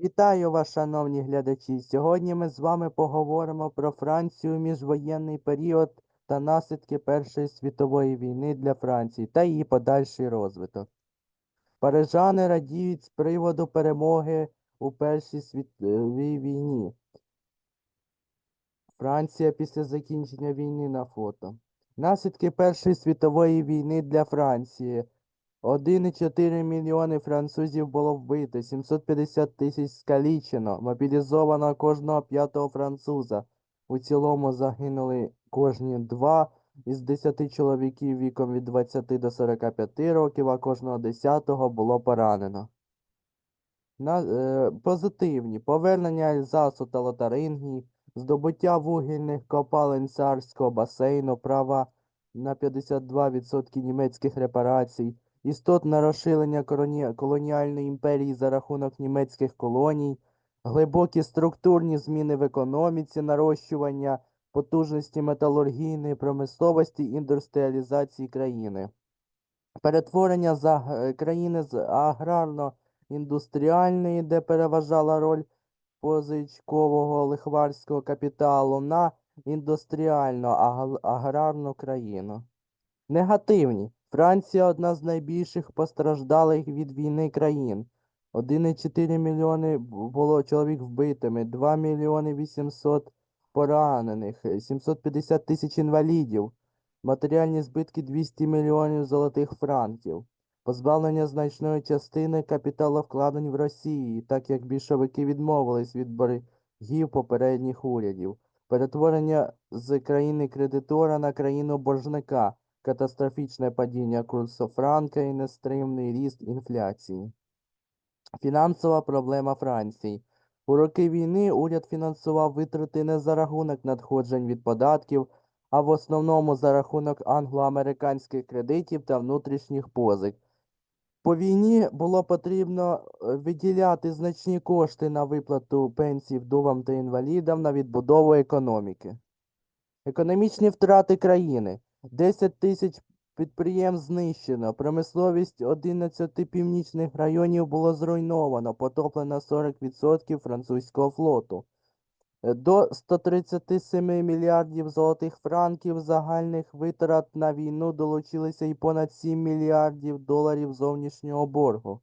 Вітаю вас, шановні глядачі! Сьогодні ми з вами поговоримо про Францію міжвоєнний період та наслідки Першої світової війни для Франції та її подальший розвиток. Парижани радіють з приводу перемоги у Першій світовій війні. Франція після закінчення війни на фото. Наслідки Першої світової війни для Франції. 1,4 мільйони французів було вбито, 750 тисяч скалічено, мобілізовано кожного п'ятого француза. У цілому загинули кожні два із 10 чоловіків віком від 20 до 45 років, а кожного десятого було поранено. На, е, позитивні повернення Альзасу та Лотарингії, здобуття вугільних копалин царського басейну, права на 52% німецьких репарацій, істотне розширення колоніальної імперії за рахунок німецьких колоній, глибокі структурні зміни в економіці, нарощування потужності металургійної промисловості, індустріалізації країни. Перетворення за країни з аграрно-індустріальної, де переважала роль позичкового лихварського капіталу, на індустріально аграрну країну. Негативні. Франція одна з найбільших постраждалих від війни країн. 1,4 мільйони було чоловік вбитими, 2 мільйони 800 поранених, е, 750 тисяч інвалідів, матеріальні збитки 200 мільйонів золотих франків, позбавлення значної частини капіталовкладень в Росії, так як більшовики відмовились від боргів попередніх урядів, перетворення з країни кредитора на країну боржника, катастрофічне падіння курсу франка і нестримний ріст інфляції. Фінансова проблема Франції. У роки війни уряд фінансував витрати не за рахунок надходжень від податків, а в основному за рахунок англо-американських кредитів та внутрішніх позик. По війні було потрібно е, виділяти значні кошти на виплату пенсій вдовам та інвалідам на відбудову економіки. Економічні втрати країни. 10 тисяч підприємств знищено, промисловість 11 північних районів було зруйновано, потоплено 40% французького флоту. До 137 мільярдів золотих франків загальних витрат на війну долучилися і понад 7 мільярдів доларів зовнішнього боргу.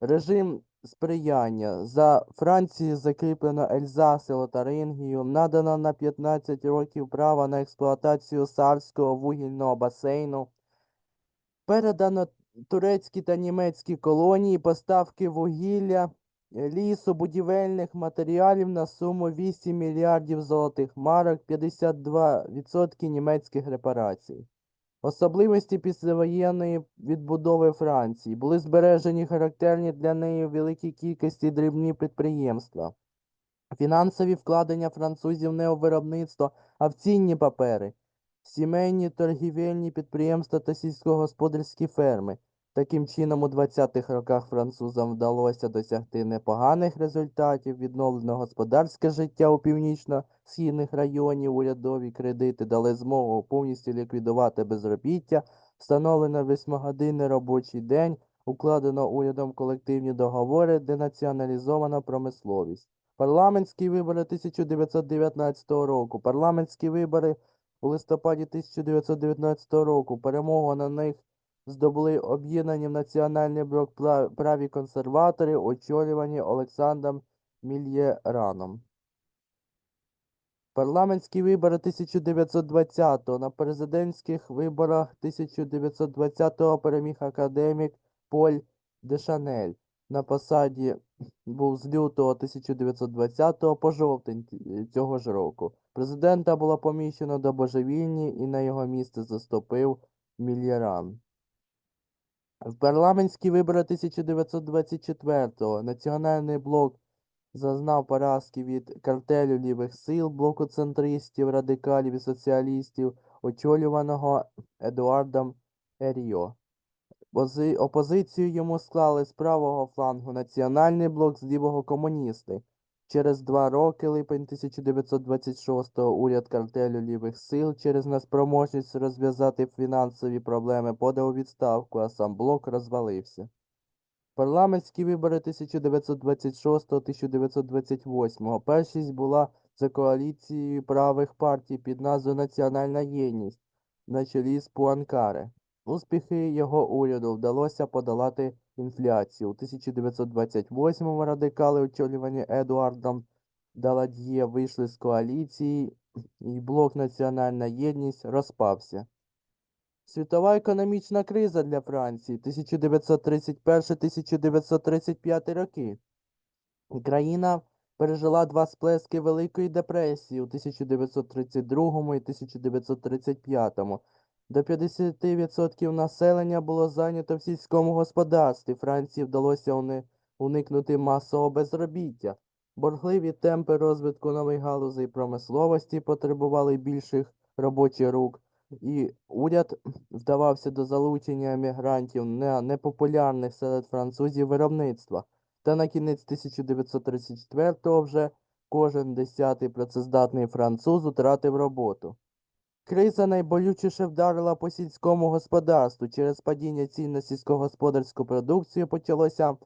Режим сприяння. За Францією закріплено Ельзас і Лотарингію, надано на 15 років право на експлуатацію Сарського вугільного басейну, передано турецькі та німецькі колонії поставки вугілля, лісу, будівельних матеріалів на суму 8 мільярдів золотих марок, 52% німецьких репарацій. Особливості післявоєнної відбудови Франції були збережені характерні для неї великій кількості дрібні підприємства. Фінансові вкладення французів не у виробництво, а в цінні папери, сімейні торгівельні підприємства та сільськогосподарські ферми. Таким чином, у 20-х роках французам вдалося досягти непоганих результатів, відновлено господарське життя у північно-східних районів, урядові кредити дали змогу повністю ліквідувати безробіття, встановлено восьмигодинний робочий день, укладено урядом колективні договори, денаціоналізовано промисловість. Парламентські вибори 1919 року. Парламентські вибори у листопаді 1919 року. Перемогу на них здобули об'єднані в національний блок праві консерватори, очолювані Олександром Мільєраном. Парламентські вибори 1920-го. На президентських виборах 1920-го переміг академік Поль Дешанель. На посаді був з лютого 1920 по жовтень цього ж року. Президента було поміщено до божевільні і на його місце заступив Мільяран. В парламентські вибори 1924-го Національний блок зазнав поразки від картелю лівих сил, блоку центристів, радикалів і соціалістів, очолюваного Едуардом Еріо. Опозицію йому склали з правого флангу Національний блок з лівого комуністи. Через два роки, липень 1926-го, уряд картелю лівих сил через неспроможність розв'язати фінансові проблеми подав відставку, а сам блок розвалився. Парламентські вибори 1926-1928. Першість була за коаліцією правих партій під назвою Національна єдність на чолі з Пуанкаре. Успіхи його уряду вдалося подолати інфляцію. У 1928-му радикали, очолювані Едуардом Даладьє, вийшли з коаліції, і блок Національна єдність розпався. Світова економічна криза для Франції 1931-1935 роки. Країна пережила два сплески Великої депресії у 1932 і 1935. До 50% населення було зайнято в сільському господарстві. Франції вдалося уникнути масового безробіття. Боргливі темпи розвитку нових галузей промисловості потребували більших робочих рук, і уряд вдавався до залучення емігрантів на непопулярних серед французів виробництва. Та на кінець 1934-го вже кожен десятий працездатний француз втратив роботу. Криза найболючіше вдарила по сільському господарству. Через падіння цін на сільськогосподарську продукцію почалося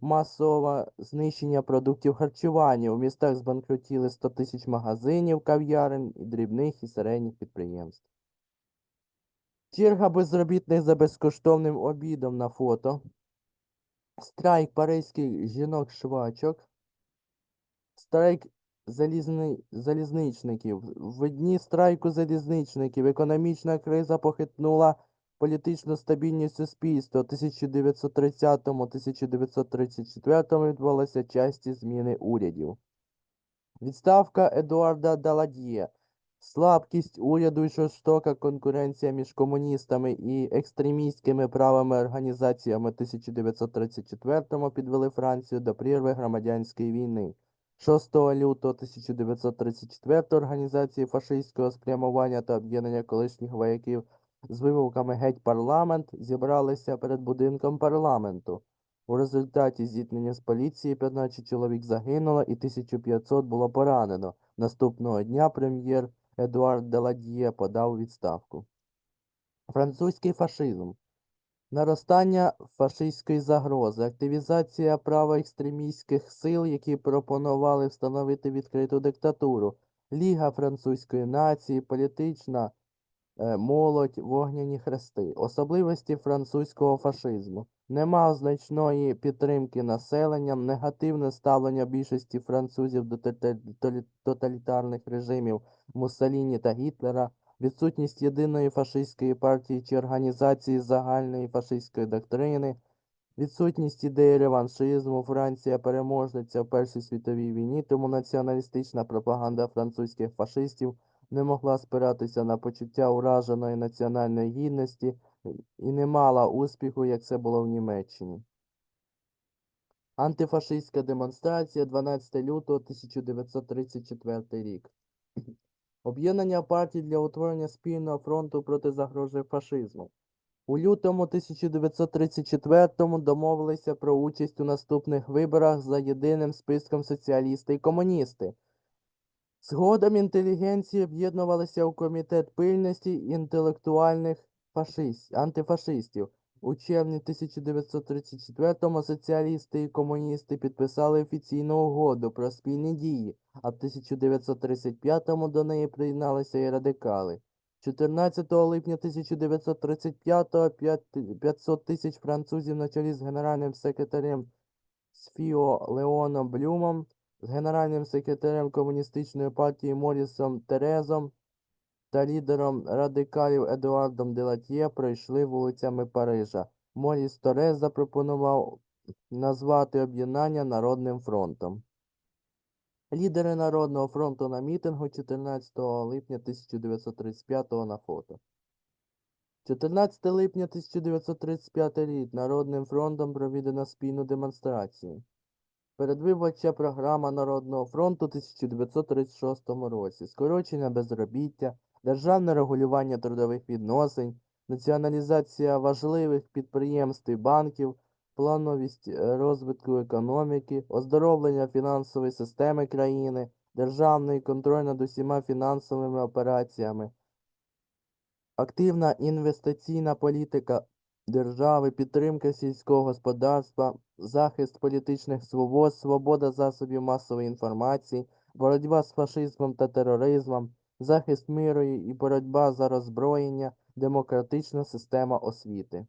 масове знищення продуктів харчування. У містах збанкрутіли 100 тисяч магазинів, кав'ярень, і дрібних і середніх підприємств. Черга безробітних за безкоштовним обідом на фото. Страйк паризьких жінок-швачок. Страйк залізни... залізничників. В дні страйку залізничників економічна криза похитнула політичну стабільність суспільства. У 1930-1934 відбулися часті зміни урядів. Відставка Едуарда Даладьє. Слабкість уряду і жорстока конкуренція між комуністами і екстремістськими правими організаціями 1934-му підвели Францію до прірви громадянської війни. 6 лютого 1934 організації фашистського спрямування та об'єднання колишніх вояків з вивовками «Геть парламент» зібралися перед будинком парламенту. У результаті зіткнення з поліцією 15 чоловік загинуло і 1500 було поранено. Наступного дня прем'єр Едуард Деладьє подав відставку. Французький фашизм. Наростання фашистської загрози, активізація правоекстремістських сил, які пропонували встановити відкриту диктатуру, Ліга французької нації, політична е, молодь, вогняні хрести, особливості французького фашизму. Нема значної підтримки населенням, негативне ставлення більшості французів до тоталітарних режимів Муссоліні та Гітлера, відсутність єдиної фашистської партії чи організації загальної фашистської доктрини, відсутність ідеї реваншизму, Франція переможниця в Першій світовій війні, тому націоналістична пропаганда французьких фашистів не могла спиратися на почуття ураженої національної гідності і не мала успіху, як це було в Німеччині. Антифашистська демонстрація 12 лютого 1934 рік. Об'єднання партій для утворення спільного фронту проти загрози фашизму. У лютому 1934-му домовилися про участь у наступних виборах за єдиним списком соціалісти і комуністи. Згодом інтелігенції об'єднувалися у комітет пильності інтелектуальних фашист... антифашистів. У червні 1934-му соціалісти і комуністи підписали офіційну угоду про спільні дії, а в 1935-му до неї приєдналися і радикали. 14 липня 1935-го 500 тисяч французів на чолі з генеральним секретарем Сфіо Леоном Блюмом, з генеральним секретарем комуністичної партії Морісом Терезом та лідером радикалів Едуардом Делатьє пройшли вулицями Парижа. Моріс Торез запропонував назвати об'єднання Народним фронтом. Лідери Народного фронту на мітингу 14 липня 1935 на фото. 14 липня 1935 рік Народним фронтом проведено спільну демонстрацію. Передвиборча програма Народного фронту у 1936 році. Скорочення безробіття, державне регулювання трудових відносин, націоналізація важливих підприємств і банків, плановість е, розвитку економіки, оздоровлення фінансової системи країни, державний контроль над усіма фінансовими операціями, активна інвестиційна політика держави, підтримка сільського господарства, захист політичних свобод, свобода засобів масової інформації, боротьба з фашизмом та тероризмом, захист миру і боротьба за роззброєння, демократична система освіти.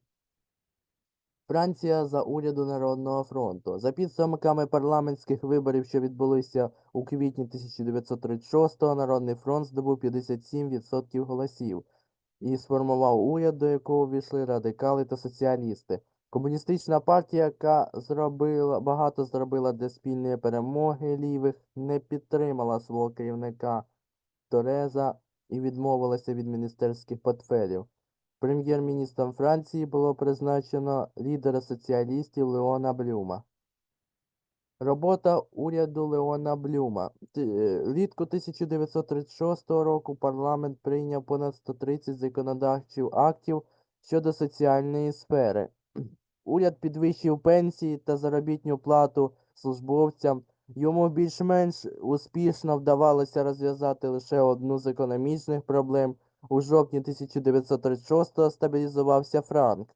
Франція за уряду Народного фронту. За підсумками парламентських виборів, що відбулися у квітні 1936-го, Народний фронт здобув 57% голосів і сформував уряд, до якого увійшли радикали та соціалісти. Комуністична партія, яка зробила багато зробила для спільної перемоги лівих, не підтримала свого керівника Тореза і відмовилася від міністерських портфелів. Прем'єр-міністром Франції було призначено лідера соціалістів Леона Блюма. Робота уряду Леона Блюма. Е, 1936 року парламент прийняв понад 130 законодавчих актів щодо соціальної сфери. Уряд підвищив пенсії та заробітну плату службовцям. Йому більш-менш успішно вдавалося розв'язати лише одну з економічних проблем. У жовтні 1936-го стабілізувався франк.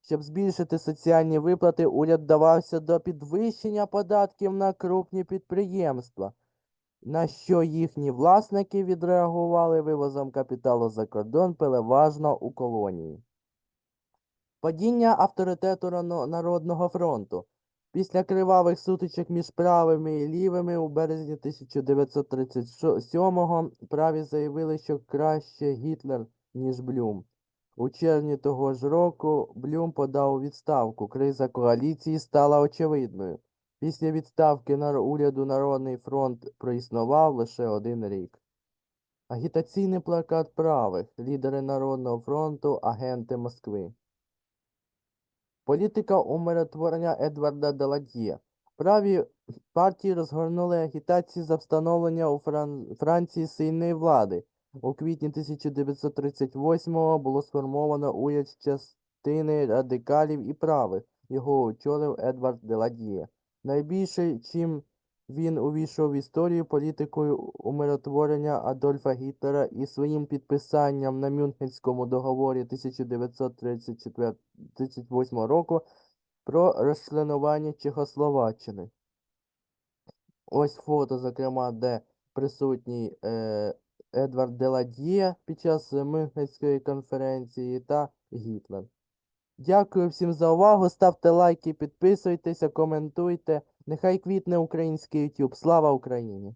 Щоб збільшити соціальні виплати, уряд вдавався до підвищення податків на крупні підприємства, на що їхні власники відреагували вивозом капіталу за кордон, переважно у колонії. Падіння авторитету Народного фронту. Після кривавих сутичок між правими і лівими у березні 1937-го праві заявили, що краще Гітлер, ніж Блюм. У червні того ж року Блюм подав у відставку. Криза коаліції стала очевидною. Після відставки нар- уряду Народний фронт проіснував лише один рік. Агітаційний плакат правих, лідери Народного фронту, агенти Москви. Політика умиротворення Едварда Даладьє. Праві партії розгорнули агітації за встановлення у Фран... Франції сильної влади. У квітні 1938-го було сформовано уряд частини радикалів і правих. Його очолив Едвард Деладьє. Найбільше, чим він увійшов в історію політикою умиротворення Адольфа Гітлера і своїм підписанням на Мюнхенському договорі 1938 року про розчленування Чехословаччини. Ось фото, зокрема, де присутній е, Едвард Деладьє під час Мюнхенської конференції та Гітлер. Дякую всім за увагу. Ставте лайки, підписуйтеся, коментуйте. Нехай квітне український YouTube. Слава Україні!